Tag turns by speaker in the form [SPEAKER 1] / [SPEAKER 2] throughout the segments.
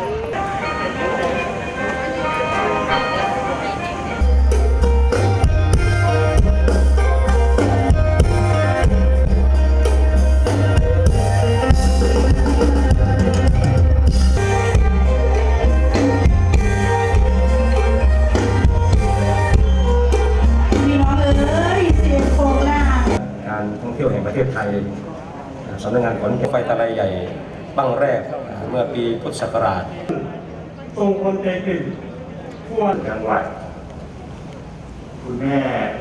[SPEAKER 1] Oh. เมื่อปีพุทธศักราช
[SPEAKER 2] ทรงคนใจถึงผู้ว่า
[SPEAKER 3] จังหวัดคุณแม่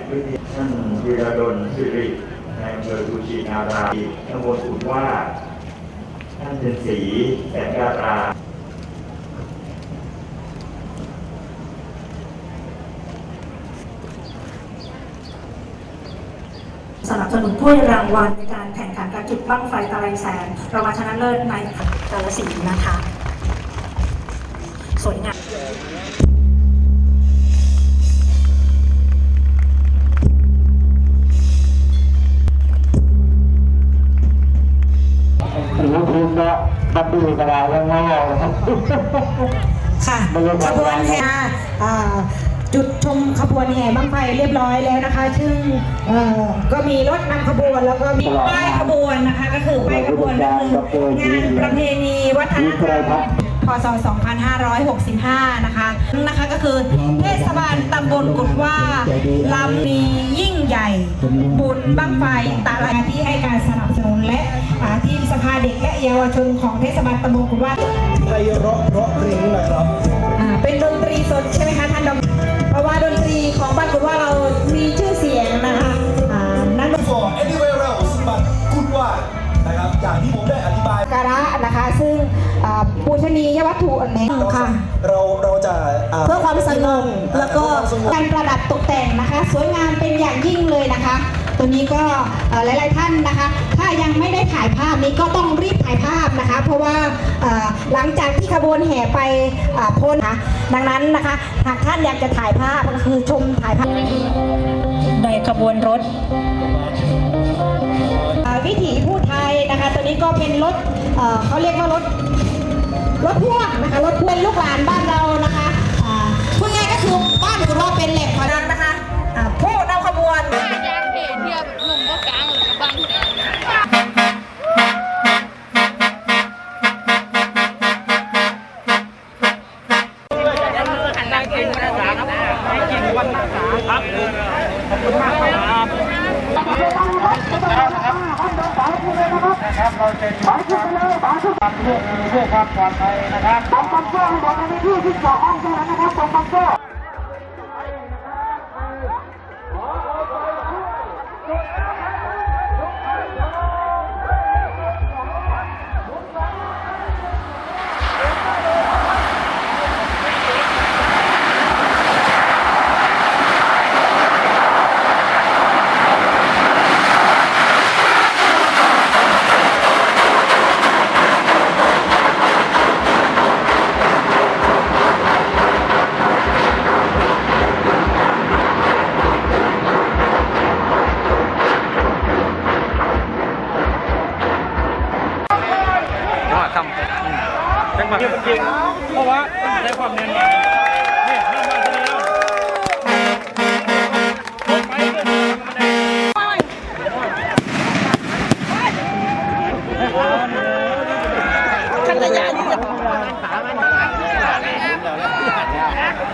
[SPEAKER 3] วิทยาท่านวีรดลสิริในอำเภอกุชินารายตำบลอุดว่าสท่านเป็นศรีแสงดารา
[SPEAKER 4] สนับสนุนถ้วยรางวัลในการแข่งขันการจุดบั้งไฟตะไลแสนรางวัลชนะเลิศในกาลสินธุ์นะคะ สวยงาม
[SPEAKER 5] หรือคุณก็บัดดูกระดาษแล้วงอนะครับ
[SPEAKER 6] ค่ะขบวนแห่อ่า จุดชมขบวนแห่บั้งไฟเรียบร้อยแล้วนะคะ ซึ่งเอ่อก็มีรถนำขบวนแล้วก็มีป้ายขบวนนะคะ ก็คือป้ายขบวนก็คืองานประเพณีวัฒนธรรมพศ 2565 นะคะนะคะก็คือเทศบาลตำบลกุดว่าลำมียิ่งใหญ่ บุญบั้งไฟตาลายที่ให้การสนับสนุนและอ่าทีมสภาเด็กและเยาวชนของเทศบาลตำบลกุดว่า
[SPEAKER 2] ใจร้อนร้อนเพลงนะครับ
[SPEAKER 6] อ่าปูชนียวัตถุอันนี้ค่ะ
[SPEAKER 7] เราเราจะอ่า
[SPEAKER 6] เพื่อความสงบแล้วก็
[SPEAKER 7] เพื่อความสงบ
[SPEAKER 6] การประดับตกแต่งนะคะ สวยงามเป็นอย่างยิ่งเลยนะคะ ตัวนี้ก็เอ่อหลาย ๆ ท่านนะคะ ถ้ายังไม่ได้ถ่ายภาพนี้ก็ต้องรีบถ่ายภาพนะคะ เพราะว่าเอ่อหลังจากที่ขบวนแห่ไปอ่าพ้นนะคะดังนั้นนะคะ หากท่านอยากจะถ่ายภาพก็คือชมถ่ายภาพ ในขบวนรถ อ่าวิถีผู้ไทยนะคะ ตัวนี้ก็เป็นรถเอ่อเขาเรียกว่ารถ รถพ่วงนะคะรถพ่วงลูกหลานบ้านเรานะคะพูดง่ายก็คือบ้านคุณว่าเป็นแหล่งพลังนะคะผู้นำขบวน
[SPEAKER 8] ยางเหตุเทียบหนุ่มก็กลางหรือบางแสน ครับ
[SPEAKER 5] เราจะอยู่ความเพื่อความปลอดภัยนะครับตรงบังเกอร์บอกในที่ที่เกี่ยวข้องด้วยนะครับตรงบังเกอร์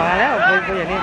[SPEAKER 1] มาแล้วเป็นตัวอย่างนี้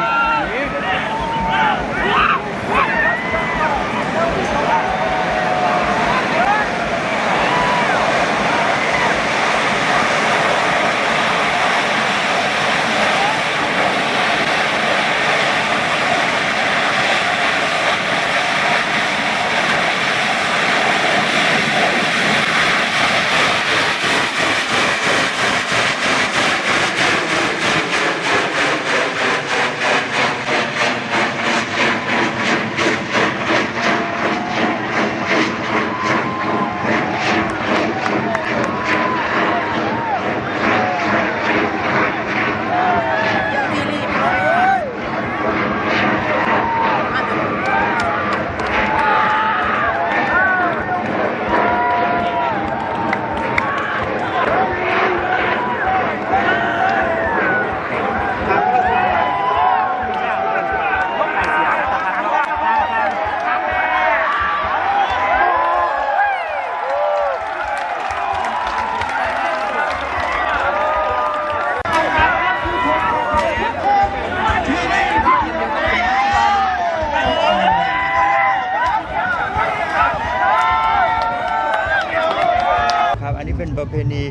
[SPEAKER 3] เพณี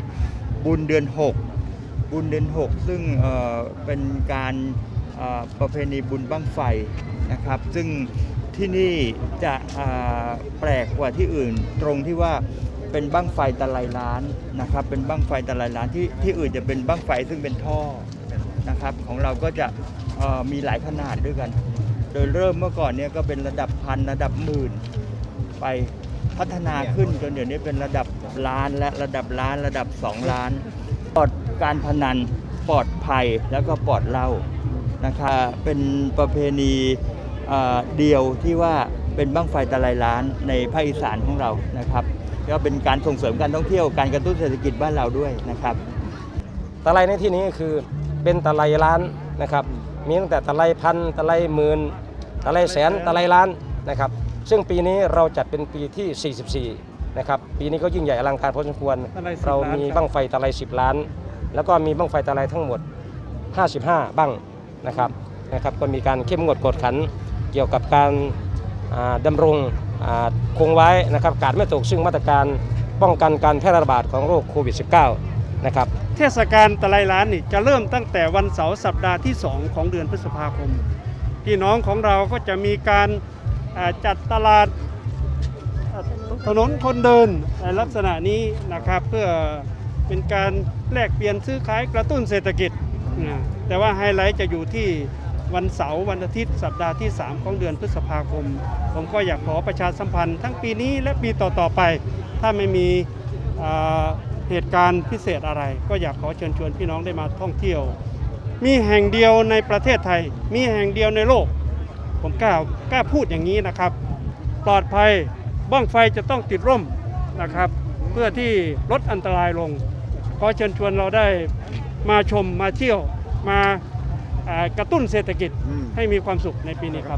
[SPEAKER 3] บุญเดือน 6 บุญเดือน 6 ซึ่งเเป็นการประเพณีบุญบั้งไฟนะครับ ซึ่งที่นี่จะแปลกกว่าที่อื่น ตรงที่ว่าเป็นบั้งไฟตะไลล้านนะครับ เป็นบั้งไฟตะไลล้านที่ที่อื่นจะเป็นบั้งไฟซึ่งเป็นท่อนะครับของเราก็จะมีหลายขนาดด้วยกัน โดยเริ่มเมื่อก่อนเนี่ยก็เป็นระดับพันระดับหมื่นไป พัฒนาขึ้นจนเดี๋ยวนี้เป็นระดับล้านและระดับล้านระดับ 2 ล้าน ปลอดการพนันปลอดภัยแล้วก็ปลอดเหล้านะครับเป็นประเพณีเดียวที่ว่าเป็นบั้งไฟตะไลล้านในภาคอีสานของเรานะครับก็เป็นการส่งเสริมการท่องเที่ยวการกระตุ้นเศรษฐกิจบ้านเราด้วยนะครับ
[SPEAKER 9] ตะไลในที่นี้คือเป็นตะไลล้านนะครับ มีตั้งแต่ตะไลพันตะไลหมื่นตะไลแสนตะไลล้านนะครับ ซึ่งปีนี้เราจัดเป็นปีที่ 44 นะครับ ปีนี้ก็ยิ่งใหญ่อลังการพอสมควร
[SPEAKER 1] ตะไล10
[SPEAKER 9] เรามี
[SPEAKER 1] ล้านครับ
[SPEAKER 9] บั้งไฟตะไล10 ล้าน แล้วก็มีบั้งไฟตะไลทั้งหมด 55 บั้งนะครับ นะครับ ก็มีการเข้มงวดกวดขัน เกี่ยวกับการอ่าดำรงอ่าคงไว้นะครับการไม่ตกซึ่งมาตรการป้องกันการแพร่ระบาดของโรคโควิด -19 นะครับ
[SPEAKER 2] เทศกาลตะไลล้านนี่จะเริ่มตั้งแต่วันเสาร์สัปดาห์ที่ 2 ของเดือนพฤษภาคม พี่น้องของเราก็จะมีการอ่า จัดตลาดถนนคนเดินในลักษณะนี้นะครับเพื่อเป็นการแลกเปลี่ยนซื้อขายกระตุ้นเศรษฐกิจนะแต่ว่าไฮไลท์จะอยู่ที่วันเสาร์วันอาทิตย์สัปดาห์ที่ 3 ของเดือนพฤษภาคม ผมก็อยากขอประชาสัมพันธ์ทั้งปีนี้และปีต่อ ๆ ไป ถ้าไม่มีเหตุการณ์พิเศษอะไร ก็อยากขอเชิญชวนพี่น้องได้มาท่องเที่ยว มีแห่งเดียวในประเทศไทย มีแห่งเดียวในโลก ผมกล้ากล้าพูดอย่างนี้นะครับ ปลอดภัยบ้องไฟจะต้องติดร่มนะครับ เพื่อที่ลดอันตรายลง ขอเชิญชวนเราได้มาชมมาเที่ยวมาอ่ากระตุ้นเศรษฐกิจให้มีความสุขในปีนี้ครับ